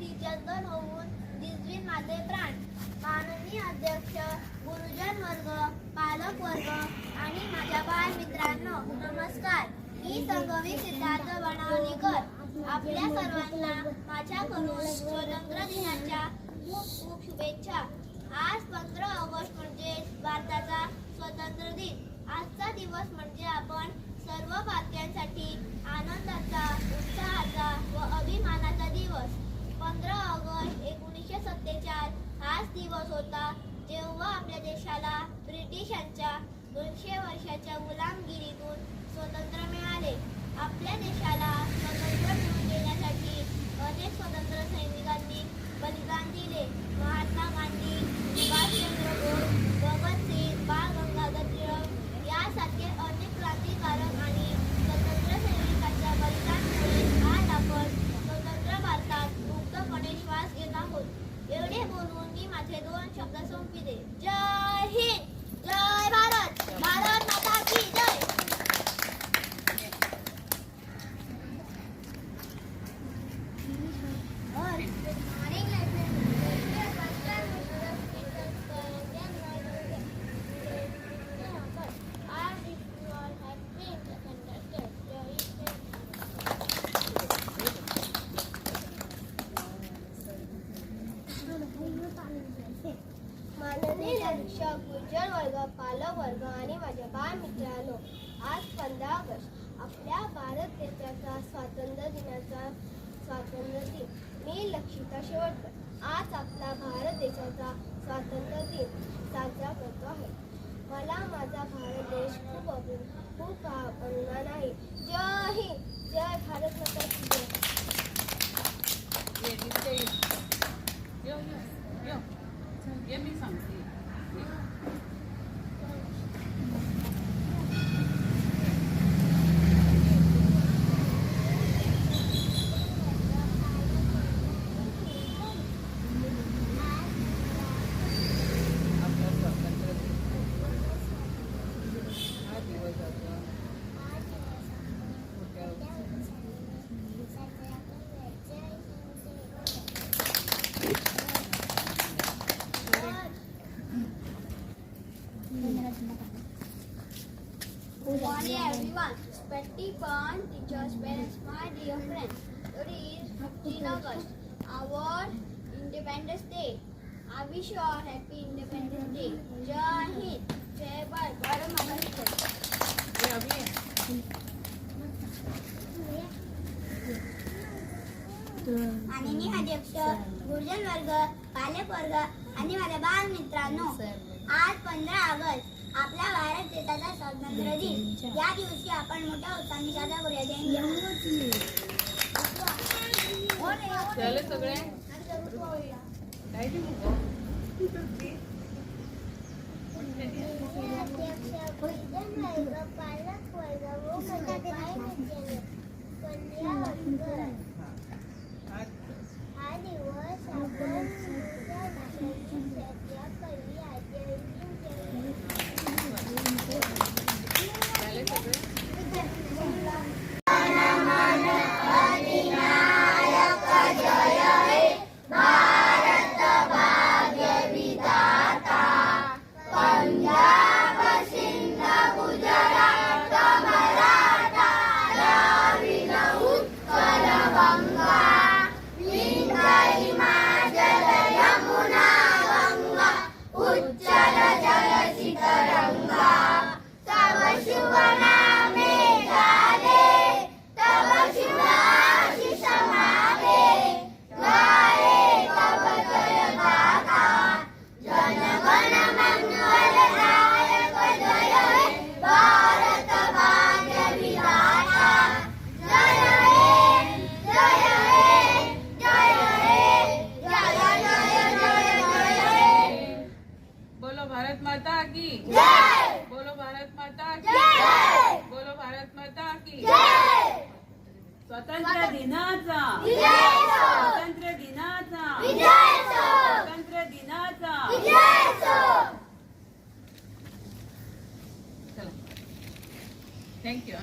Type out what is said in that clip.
जंगल होऊन दिसवीन माझे प्राण. माननीय अध्यक्ष गुरुजन वर्ग पालक वर्ग आणि माझ्या बाळ मित्रांनो नमस्कार. मी संगवी सिद्धार्थ बनवणीकर आपल्या सर्वांना माझ्याकडून स्वतंत्र दिनाच्या खूप खूप शुभेच्छा. आज पंधरा ऑगस्ट म्हणजे भारताचा स्वतंत्र दिन आजचा दिवस म्हणजे आपण देशाला ब्रिटिशांच्या दोनशे वर्षाच्या गुलामगिरीतून स्वतंत्र मिळाले. आपल्या देशाला स्वतंत्र मिळवून देण्यासाठी अनेक स्वतंत्र सैनिकांनी बलिदान दिले. महात्मा गांधी सुभाषचंद्र बोस भगतसिंग बाळ गंगाधर टिळक यासारखे अनेक क्रांतिकारक आणि स्वतंत्र सैनिकांच्या बलिदानामुळे आज आपण स्वतंत्र भारतात मुक्तपणे श्वास घेत आहोत एवढे बोलून मी माझे दोन शब्द संपविले जय हिंद जय भारत भारत माता की जय माननीय शिक्षक गुजर वर्ग पालक वर्ग आणि माझ्या बाळ मित्रांनो आज पंधरा ऑगस्ट. आपल्या भारत देशाचा स्वातंत्र्य दिनाचा स्वातंत्र्य दिन. मी लक्षिता शेवटकर. आज आपला भारत देशाचा स्वातंत्र्य दिन साजरा करतो आहे. मला माझा भारत देश खूप अभि खूप अभिमान आहे. जय हिंद. जय भारत माता morning everyone. Respected parents, teachers, parents, my dear friends. Today is 15 August, our Independence Day. I wish you all happy Independence Day. Jai Hind, Jai Bharat, Bharat है. माननीय अध्यक्ष गुरुजन वर्ग पालक वर्ग आणि माझ्या बाल मित्रांनो आज पंधरा ऑगस्ट आपला भारत देशाचा स्वातंत्र्य दिन. या दिवशी आपण मोठ्या उत्साहाने साजरा करूया. जय हिंद. झाले सगळे? की जय! बोलो भारत माता की। जय! बोलो भारत माता की। जय! स्वतंत्र दिनाचा। विजय स्वतंत्र दिनाचा। विजय स्वतंत्र दिनाचा। विजय थँक्यू